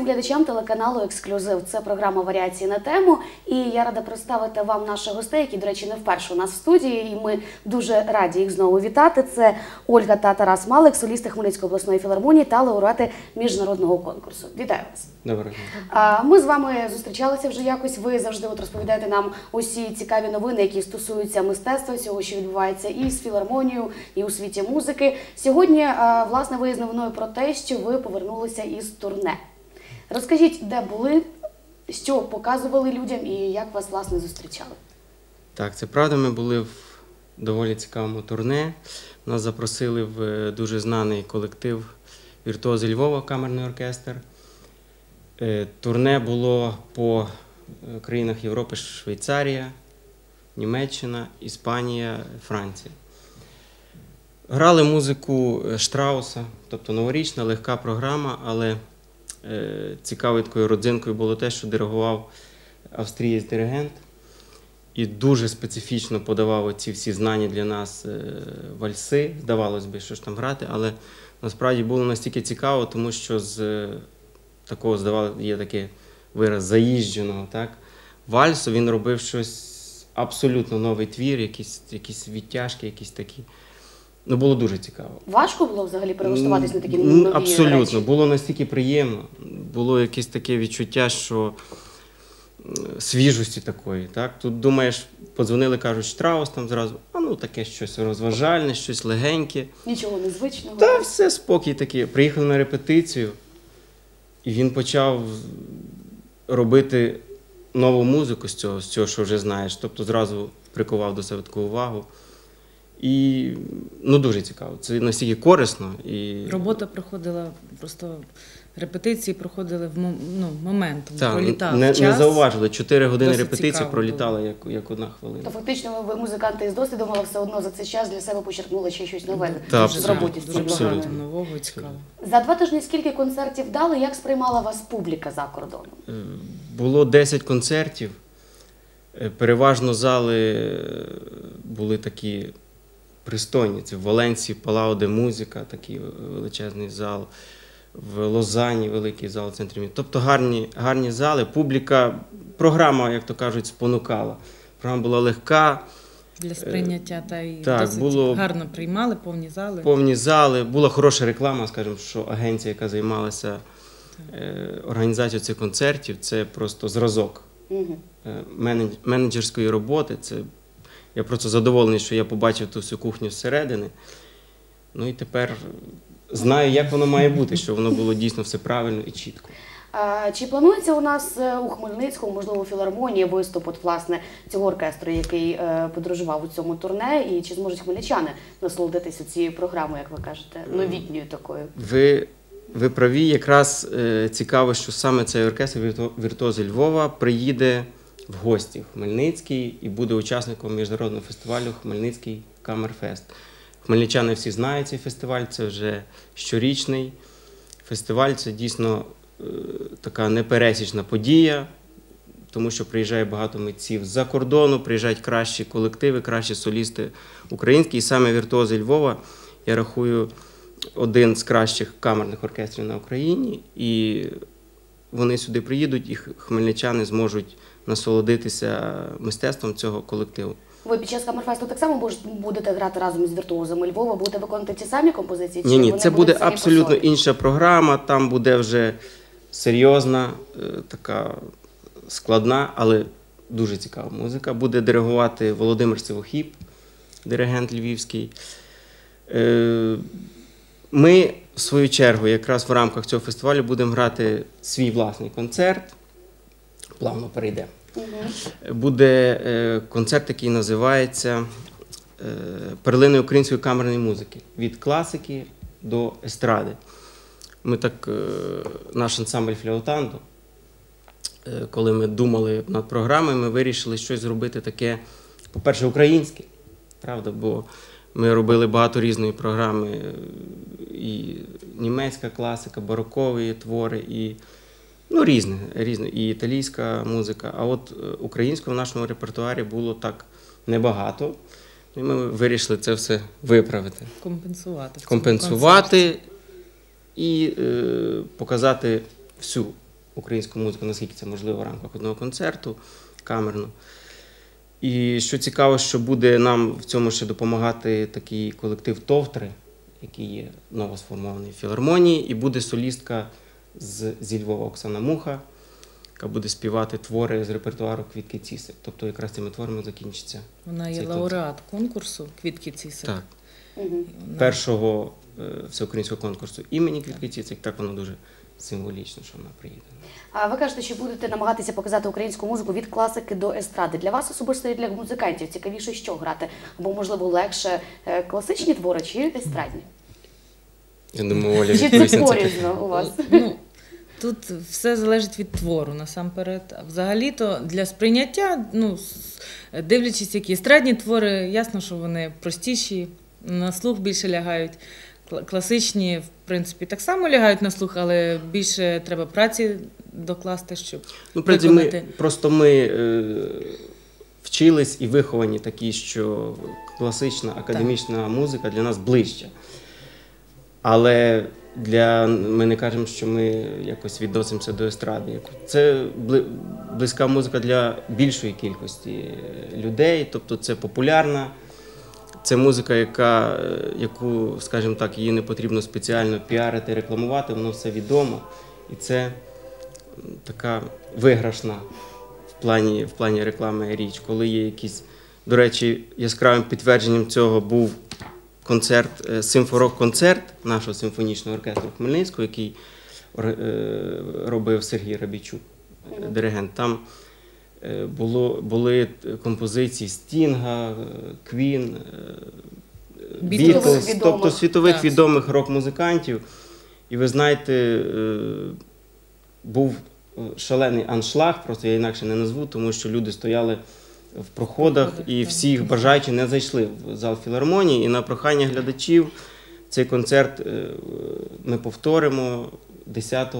Усім глядачам телеканалу Ексклюзив. Це програма варіації на тему. І я рада представити вам наших гостей, які, до речі, не вперше у нас в студії. І ми дуже раді їх знову вітати. Це Ольга та Тарас Малик, солісти Хмельницької обласної філармонії та лауреати міжнародного конкурсу. Вітаю вас! Доброго дня. Ми з вами зустрічалися вже якось. Ви завжди от розповідаєте нам усі цікаві новини, які стосуються мистецтва, всього, що відбувається і з філармонією, і у світі музики. Сьогодні, власне, ви з новиною про те, що ви повернулися із турне. Розкажіть, де були, що показували людям і як вас власне зустрічали. Так, це правда. Ми були в доволі цікавому турне. Нас запросили в е, дуже знаний колектив Віртуози Львова, камерний оркестр. Е, Турне було по е, країнах Європи, Швейцарія, Німеччина, Іспанія, Франція. Грали музику Штрауса, тобто новорічна, легка програма, але цікавою такою родзинкою було те, що диригував австрієць диригент і дуже специфічно подавав ці всі знані для нас е, вальси. Здавалось би, що ж там грати, але насправді було настільки цікаво, тому що з е, такого здавалося, є такий вираз заїждженого, так? Вальсу він робив щось абсолютно новий твір, якісь, якісь відтяжки, якісь такі. Ну, було дуже цікаво. Важко було взагалі перелаштуватись на такі нові Абсолютно. речі? Було настільки приємно. Було якесь таке відчуття, що свіжості такої. Так? Тут думаєш, подзвонили, кажуть, Штраус там зразу, а ну таке щось розважальне, щось легеньке. Нічого незвичного. Та все спокій такий. Приїхав на репетицію, і він почав робити нову музику з цього, з цього, що вже знаєш. Тобто зразу прикував до себе таку увагу. І ну, дуже цікаво. Це настільки корисно. І... Робота проходила просто репетиції проходили в мом- ну, моментом. Так, пролітав не, час. не зауважили. Чотири години Досить репетиції цікаво пролітали як, як одна хвилина. То фактично ви музиканти з досвідом, але все одно за цей час для себе почерпнули ще щось нове Та, в роботі дуже багато нового і цікавого. За два тижні скільки концертів дали, як сприймала вас публіка за кордоном? Е, Було 10 концертів. Е, Переважно зали е, були такі пристойні. Це в Валенції Палао де Музика, такий величезний зал, в Лозані великий зал в центрі міста. Тобто гарні, гарні зали. Публіка, програма, як то кажуть, спонукала. Програма була легка, Для сприйняття та й так, досить було- гарно приймали повні зали. повні зали. Була хороша реклама, скажімо, що агенція, яка займалася е, організацією цих концертів, це просто зразок. Угу. е, менедж- менеджерської роботи. Це, я просто задоволений, що я побачив ту всю кухню зсередини. Ну і тепер знаю, як воно має бути, щоб воно було дійсно все правильно і чітко. А, чи планується у нас е, у Хмельницькому, можливо, філармонії виступ от, власне цього оркестру, який е, подорожував у цьому турне, і чи зможуть хмельничани насолодитися цією програмою, як ви кажете, новітньою такою? Ви, ви праві, якраз е, цікаво, що саме цей оркестр «Вірту- віртуози Львова приїде в гості в Хмельницький і буде учасником міжнародного фестивалю Хмельницький Камерфест. Хмельничани всі знають цей фестиваль, це вже щорічний фестиваль. Це дійсно е, така непересічна подія, тому що приїжджає багато митців з-за кордону, приїжджають кращі колективи, кращі солісти українські. І саме віртуози Львова, я рахую, один з кращих камерних оркестрів на Україні. І вони сюди приїдуть, і хмельничани зможуть насолодитися мистецтвом цього колективу. Ви під час камерфесту так само будете грати разом із віртуозами Львова, будете виконувати ті самі композиції? Ні, ні, це буде абсолютно собі? інша програма. Там буде вже серйозна, е, така складна, але дуже цікава музика. Буде диригувати Володимир Сивохіб, диригент львівський. Ми, в свою чергу, якраз в рамках цього фестивалю будемо грати свій власний концерт. Плавно перейдемо. Буде е, концерт, який називається е, Перлини української камерної музики від класики до естради. Ми так, е, наш ансамбль флеотанду, е, коли ми думали над програмою, ми вирішили щось зробити таке, по-перше, українське, правда, бо ми робили багато різної програми, е, і німецька класика, барокові твори, і Ну, різне, різне. І італійська музика. А от е, українського в нашому репертуарі було так небагато. І ми вирішили це все виправити, Компенсувати. компенсувати і е, показати всю українську музику, наскільки це можливо в рамках одного концерту камерну. І що цікаво, що буде нам в цьому ще допомагати такий колектив Товтри, який є новосформований в філармонії, і буде солістка з, зі Львова Оксана Муха, яка буде співати твори з репертуару Квітки Цісик. Тобто якраз цими творами закінчиться Вона є лауреат конкурсу Квітки Цісик. так. Вона- першого е, всеукраїнського конкурсу імені Квітки Цісик. Так воно дуже символічно, що вона приїде. А ви кажете, що будете намагатися показати українську музику від класики до естради. Для вас особисто і для музикантів цікавіше, що грати? Або можливо легше е, класичні твори чи естрадні? Я думаю, Оля Чи відповість це на це порізно у вас? Ну, тут все залежить від твору насамперед. А взагалі-то для сприйняття, ну, дивлячись, які естрадні твори, ясно, що вони простіші, на слух більше лягають. Кла- Класичні, в принципі, так само лягають на слух, але більше треба праці докласти, щоб Ну, прежде ми, просто ми е, вчились і виховані такі, що класична академічна музика для нас ближча. Але для, ми не кажемо, що ми якось відносимося до естради. Це близька музика для більшої кількості людей, тобто це популярна. Це музика, яка, е, яку, скажімо так, її не потрібно спеціально піарити, рекламувати, воно все відомо. І це така виграшна в плані, в плані реклами річ, коли є якісь. До речі, яскравим підтвердженням цього був концерт, е, симфорок-концерт нашого симфонічного оркестру Хмельницького, який е, робив Сергій Рабічук, диригент. Там було, були композиції Стінга, Квін, Бітлз. Тобто світових Так. відомих рок-музикантів. І ви знаєте, е, був е, шалений аншлаг, просто я інакше не назву, тому що люди стояли в проходах і всіх бажаючи не зайшли в зал філармонії. І на прохання глядачів цей концерт е, ми повторимо 10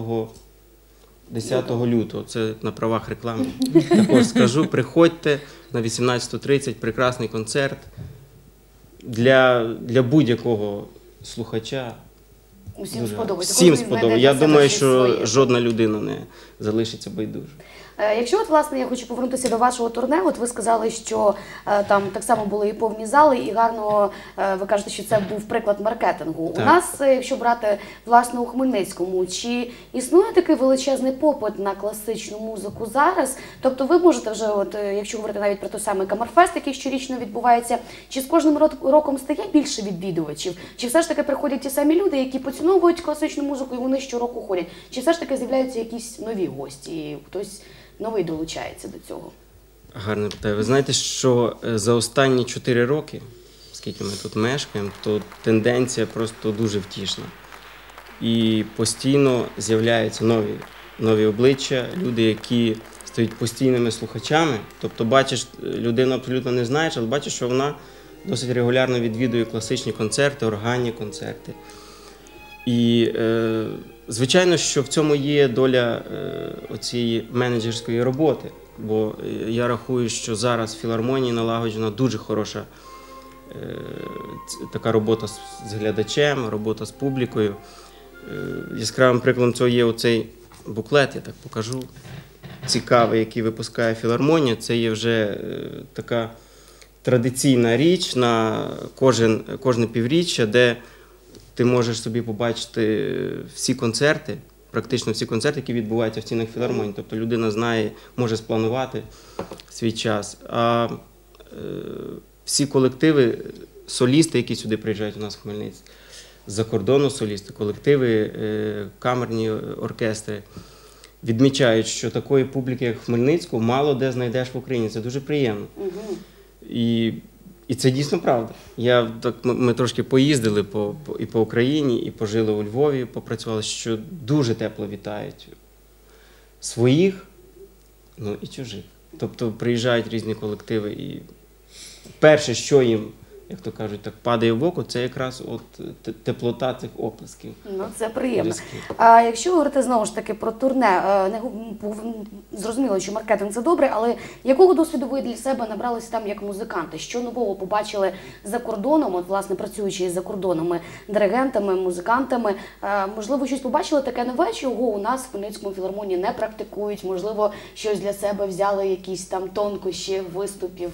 10 лютого. Це на правах реклами. Також скажу, приходьте на 18.30, прекрасний концерт для, для будь-якого слухача. Усім сподобається. Всім сподобається. Я думаю, що жодна людина не залишиться байдуже. Е, Якщо от власне я хочу повернутися до вашого турне, от ви сказали, що е, там так само були і повні зали, і гарно е, ви кажете, що це був приклад маркетингу. У нас, якщо брати власне у Хмельницькому, чи існує такий величезний попит на класичну музику зараз? Тобто, ви можете вже, от якщо говорити навіть про той самий Камерфест, який щорічно відбувається, чи з кожним роком стає більше відвідувачів? Чи все ж таки приходять ті самі люди, які поціновують класичну музику, і вони щороку ходять? Чи все ж таки з'являються якісь нові гості? Хтось новий долучається до цього. Гарне питання. Ви знаєте, що е, за останні 4 роки, скільки ми тут мешкаємо, то тенденція просто дуже втішна. І постійно з'являються нові, нові обличчя, люди, які стають постійними слухачами. Тобто, бачиш, людину абсолютно не знаєш, але бачиш, що вона досить регулярно відвідує класичні концерти, органні концерти. І е, звичайно, що в цьому є доля е, оцієї менеджерської роботи. Бо е, я рахую, що зараз в філармонії налагоджена дуже хороша е, така робота з, глядачем, робота з публікою. Яскравим прикладом цього є оцей буклет, я так покажу. Цікавий, який випускає філармонія. Це є вже така традиційна річ на кожен, кожне півріччя, де ти можеш собі побачити всі концерти, практично всі концерти, які відбуваються в стінах філармонії. Тобто людина знає, може спланувати свій час. А е, всі колективи, солісти, які сюди приїжджають у нас в Хмельницький, з-за кордону солісти, колективи, е, камерні оркестри. Відмічають, що такої публіки, як в Хмельницьку, мало де знайдеш в Україні. Це дуже приємно. Угу. І, і це дійсно правда. Я, так, ми, ми трошки поїздили по, по, і по Україні, і пожили у Львові, попрацювали, що дуже тепло вітають своїх, ну і чужих. Тобто приїжджають різні колективи, і перше, що їм як то кажуть, так падає в око, це якраз от теплота цих оплесків. Ну, це приємно. А якщо говорити знову ж таки про турне, е, не зрозуміло, що маркетинг це добре, але якого досвіду ви для себе набралися там як музиканти? Що нового побачили за кордоном? От власне працюючи за кордонами, диригентами, музикантами, Е, можливо, щось побачили таке нове, чого у нас в Хмельницькому філармонії не практикують? Можливо, щось для себе взяли, якісь там тонкощі виступів.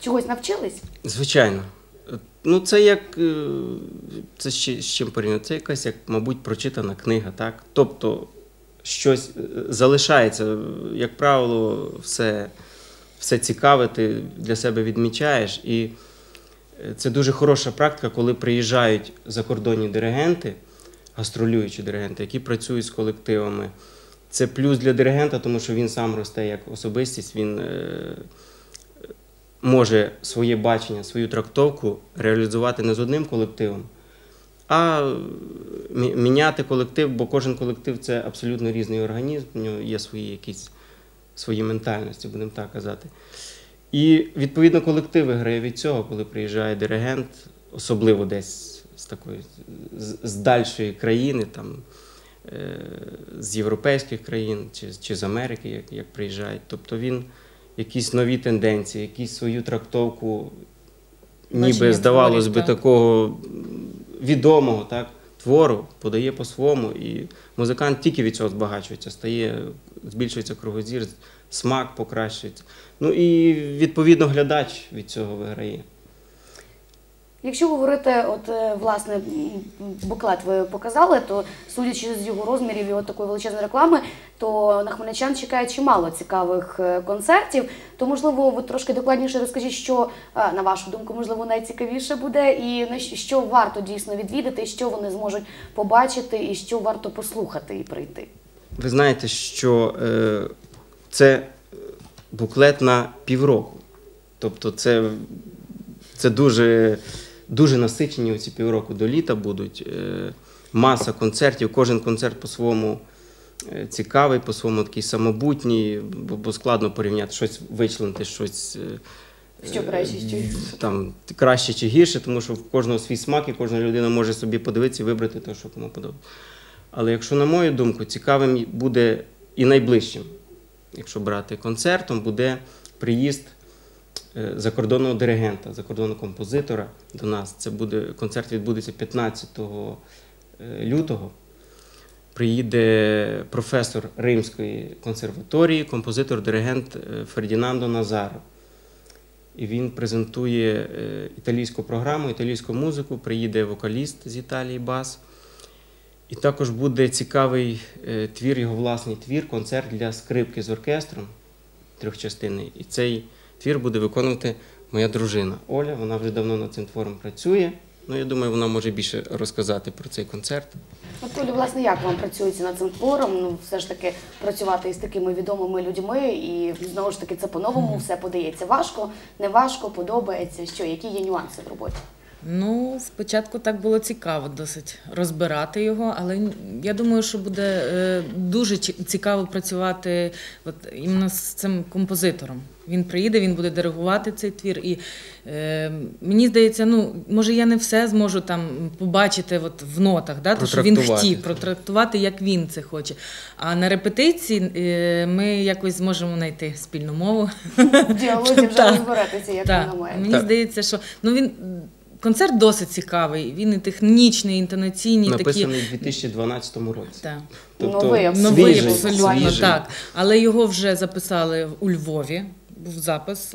Чогось навчились? Звичайно. Ну, це як е, це ще з чим порівняти? Це якась, як, мабуть, прочитана книга, так? Тобто щось е, залишається. Як правило, все, все цікаве, ти для себе відмічаєш. І е, це дуже хороша практика, коли приїжджають закордонні диригенти, гастролюючі диригенти, які працюють з колективами. Це плюс для диригента, тому що він сам росте як особистість, він може своє бачення, свою трактовку реалізувати не з одним колективом, а міняти колектив, бо кожен колектив це абсолютно різний організм, у нього є свої якісь свої ментальності, будемо так казати. І відповідно колектив виграє від цього, коли приїжджає диригент, особливо десь з такої з, з дальшої країни, там, е, з європейських країн чи, чи з Америки, як, як приїжджають. Тобто він якісь нові тенденції, якісь свою трактовку, ніби здавалось би, так. такого відомого так, твору, подає по-своєму. І музикант тільки від цього збагачується, стає, збільшується кругозір, смак покращується. Ну і відповідно глядач від цього виграє. Якщо говорити, от е, власне буклет ви показали, то судячи з його розмірів і от такої величезної реклами, то на хмельничан чекає чимало цікавих е, концертів. То можливо, ви трошки докладніше розкажіть, що е, на вашу думку можливо найцікавіше буде, і на що- варто дійсно відвідати, що вони зможуть побачити, і що варто послухати і прийти. Ви знаєте, що е, це буклет на півроку. Тобто це, це дуже, дуже насичені ці півроку до літа будуть. Е, маса концертів, кожен концерт по-своєму е, цікавий, по-своєму такий самобутній, бо, складно порівняти щось вичленити, щось. е, Що краще, що там краще чи гірше, тому що в кожного свій смак, і кожна людина може собі подивитися і вибрати те, що кому подобається. Але якщо, на мою думку, цікавим буде і найближчим, якщо брати концертом, буде приїзд закордонного диригента, закордонного композитора до нас. Це буде концерт відбудеться 15 е, лютого. Приїде професор Римської консерваторії, композитор-диригент е, Фердінандо Назаро. І він презентує е, італійську програму, італійську музику. Приїде вокаліст з Італії Бас. І також буде цікавий е, твір, його власний твір, концерт для скрипки з оркестром трьохчастинний. І цей твір буде виконувати моя дружина Оля. Вона вже давно над цим твором працює. Ну, я думаю, вона може більше розказати про цей концерт. От, Олю, власне, як вам працюється над цим твором? Ну, все ж таки працювати із такими відомими людьми, і знову ж таки це по-новому все подається. Важко, не важко, подобається. Що, які є нюанси в роботі? Ну, спочатку так було цікаво досить розбирати його, але я думаю, що буде е, дуже цікаво працювати от, іменно з цим композитором. Він приїде, він буде диригувати цей твір. І е, мені здається, ну може я не все зможу там побачити от, в нотах, да, то, що він хотів протрактувати, як він це хоче. А на репетиції е, ми якось зможемо знайти спільну мову. В діалозі вже розбиратися, як воно має. Мені здається, що ну він концерт досить цікавий. Він і технічний, і інтонаційний, такі. Написаний у 2012 році. Так. Новий абсолютно. Новий свіжий, абсолютно свіжий. так. Але його вже записали у Львові. Був запис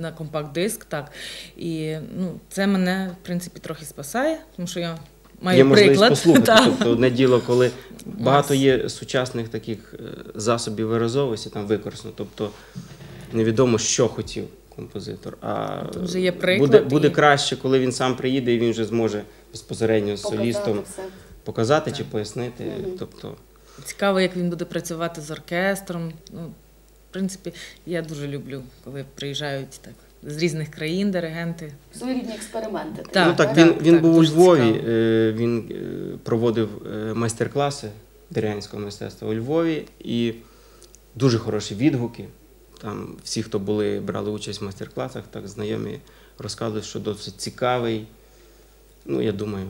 На компакт-диск. е, так. І ну, це мене, в принципі, трохи спасає, тому що я маю Є можливість приклад. послухати. Тобто одне діло, коли багато є сучасних таких е, засобів виразовості там використано. Тобто невідомо, що хотів композитор. А Тут вже є приклад буде, і- буде краще, коли він сам приїде і він вже зможе безпосередньо з Показати солістом все. показати чи пояснити. Мгм. Тобто, Цікаво, як він буде працювати з оркестром. Ну, в принципі, я дуже люблю, коли приїжджають так з різних країн диригенти. Своєрідні експерименти. Так, ну, так, так, він, він так, був у Львові, цікаво. е, він е, проводив е, майстер-класи диригентського мистецтва у Львові і дуже хороші відгуки. Там всі, хто були, брали участь в майстер-класах, так знайомі розказували, що досить цікавий. Ну, я думаю,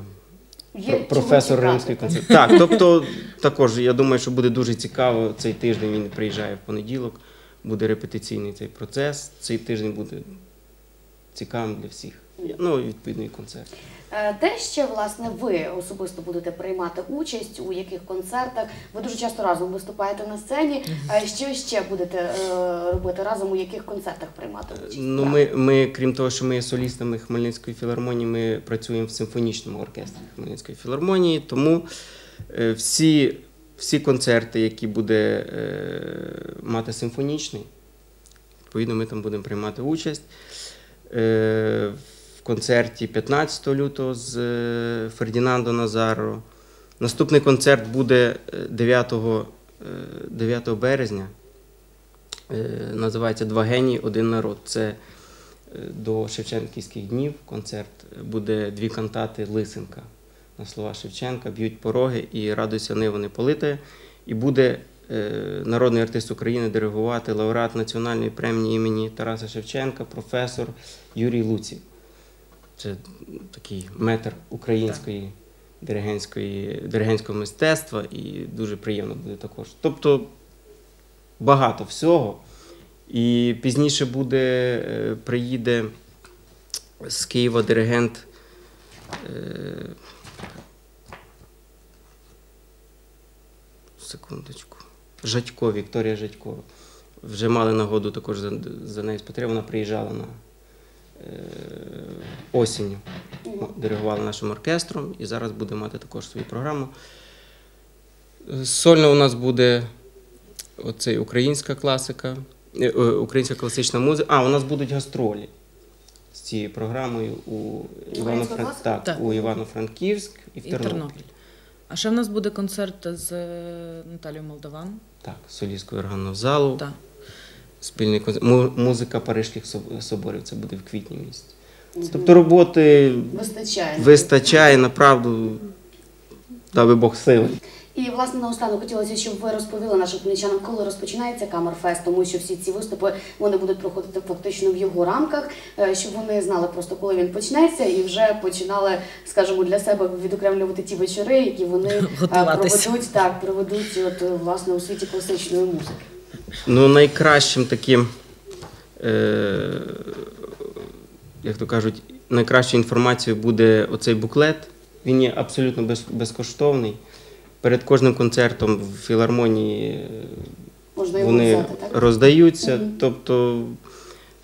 Є про- професор римський концерт. Так, тобто також я думаю, що буде дуже цікаво. Цей тиждень він приїжджає в понеділок, буде репетиційний цей процес. Цей тиждень буде цікавим для всіх. Ну, і концерт. Е, Те, що власне ви особисто будете приймати участь у яких концертах, ви дуже часто разом виступаєте на сцені. Е, Що ще будете е, робити разом, у яких концертах приймати участь? Ну, ми, ми, крім того, що ми є солістами Хмельницької філармонії, ми працюємо в симфонічному оркестрі Хмельницької філармонії, тому всі, всі концерти, які буде мати симфонічний, відповідно, ми там будемо приймати участь. В концерті 15 лютого з е, Фердінандо Назаро. Наступний концерт буде е, 9, е, 9 березня. Е, Називається Два генії, один народ. Це до Шевченківських днів концерт. Буде дві кантати Лисенка на слова Шевченка, б'ють пороги і радуйся нива не политає. І буде народний артист України диригувати лауреат національної премії імені Тараса Шевченка, професор Юрій Луців. Це такий метр української диригентської, диригентського мистецтва і дуже приємно буде також. Тобто багато всього. І пізніше буде, е, приїде з Києва диригент. е, Секундочку. Жадько, Вікторія Жадько. Вже мали нагоду також за, за нею спостерігати. Вона приїжджала на осінню, диригувала нашим оркестром і зараз буде мати також свою програму. Е, Сольно у нас буде оцей українська класика, е, е, українська класична музика. А, у нас будуть гастролі з цією програмою у Івано-Франківськ і в І Тернопіль. Тернопіль. А ще в нас буде концерт з е, Наталією Молдаван. Так, солісткою органного залу. Так. Спільний концерт. Музика Парижських соборів. Це буде в квітні місяці. Тобто роботи Вистачає. вистачає, направду, даби Бог сили. І власне наостанок хотілося, щоб ви розповіли нашим хмельничанам, коли розпочинається Камерфест, тому що всі ці виступи вони будуть проходити фактично в його рамках, е, щоб вони знали просто, коли він почнеться, і вже починали, скажімо, для себе відокремлювати ті вечори, які вони е, проведуть так, проведуть от власне у світі класичної музики. Ну, найкращим таким, е, як то кажуть, найкращою інформацією буде оцей буклет. Він є абсолютно без, безкоштовний. Перед кожним концертом в філармонії е, Можна його вони взяти, так? роздаються. Мгм. Тобто,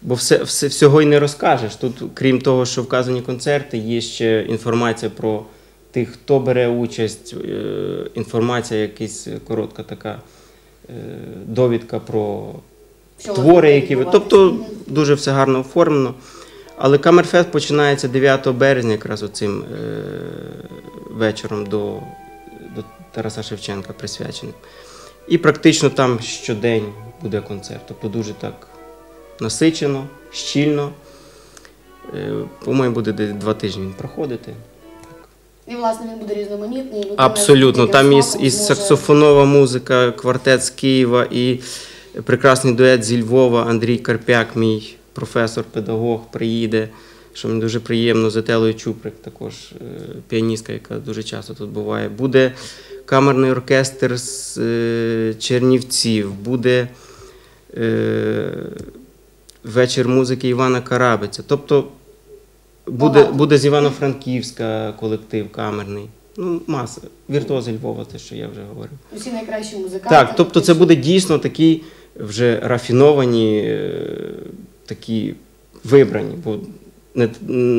бо все, все, всього й не розкажеш. Тут, крім того, що вказані концерти, є ще інформація про тих, хто бере участь, е, інформація, якась коротка така довідка про Що твори, які ви. Тобто дуже все гарно оформлено. Але Камерфест починається 9 березня, якраз оцим е, вечором до, до Тараса Шевченка присвяченим. І практично там щодень буде концерт. Тобто дуже так насичено, щільно. Е, По-моєму, буде десь два тижні він проходити. І власне він буде різноманітний. людина Абсолютно. Там і, смаком і зможе- саксофонова музика, квартет з Києва, і прекрасний дует зі Львова. Андрій Карпяк, мій професор, педагог, приїде. Що мені дуже приємно, з Етелою Чуприк, також е, піаністка, яка дуже часто тут буває. Буде камерний оркестр з е, Чернівців, буде е, вечір музики Івана Карабиця. Тобто буде, Багато. буде з Івано-Франківська колектив камерний. Ну, маса. Віртуози Львова, те, що я вже говорив. Усі найкращі музиканти. Так, тобто це буде дійсно такі вже рафіновані, е, такі вибрані. Бо не,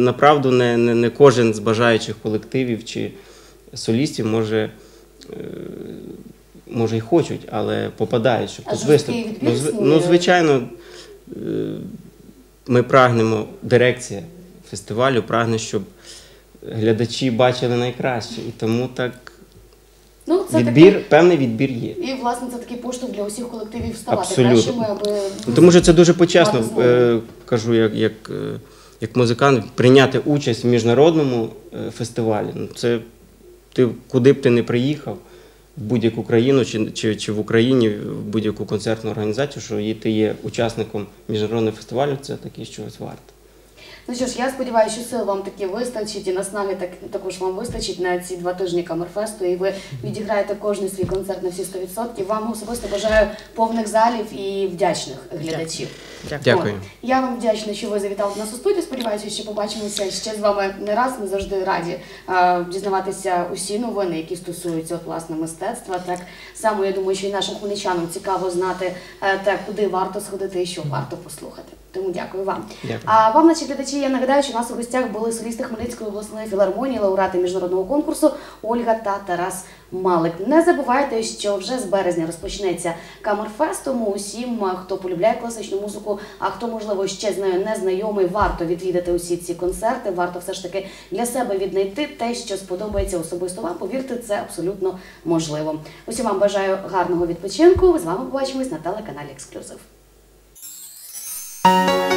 направду не, не, не кожен з бажаючих колективів чи солістів може. е, Може, і хочуть, але попадають, щоб тут виступ. Ну, ну, звичайно, е, ми прагнемо, дирекція фестивалю прагне, щоб глядачі бачили найкраще. І тому так Ну, це відбір, такий- певний відбір є. І власне це такий поштовх для усіх колективів ставати Абсолютно. кращими, аби Ну, Тому що це дуже почесно, е, кажу, як, як, е, як музикант, прийняти участь в міжнародному е, фестивалі. Ну, це ти куди б ти не приїхав, в будь-яку країну чи, чи, чи в Україні, в будь-яку концертну організацію, що є- ти є учасником міжнародного фестивалю, це таки щось варто. Ну що ж, я сподіваюся, що сил вам таки вистачить і наснаги так також вам вистачить на ці два тижні камерфесту, і ви відіграєте кожний свій концерт на всі 100%. Вам особисто бажаю повних залів і вдячних глядачів. Дякую. Дякую. От. Я вам вдячна, що ви завітали до нас у студію. Сподіваюся, що побачимося ще з вами не раз. Ми завжди раді е, дізнаватися усі новини, які стосуються от, власне мистецтва. Так само я думаю, що і нашим хмельничанам цікаво знати е, те, куди варто сходити і що варто послухати. Тому дякую вам. Дякую. А вам, наші глядачі, я нагадаю, що у нас у гостях були солісти Хмельницької обласної філармонії, лауреати міжнародного конкурсу Ольга та Тарас Малик. Не забувайте, що вже з березня розпочнеться Камерфест, тому усім, хто полюбляє класичну музику, а хто, можливо, ще з нею не знайомий, варто відвідати усі ці концерти. Варто все ж таки для себе віднайти те, що сподобається особисто вам. Повірте, це абсолютно можливо. Усім вам бажаю гарного відпочинку. З вами побачимось на телеканалі Ексклюзив. Thank you.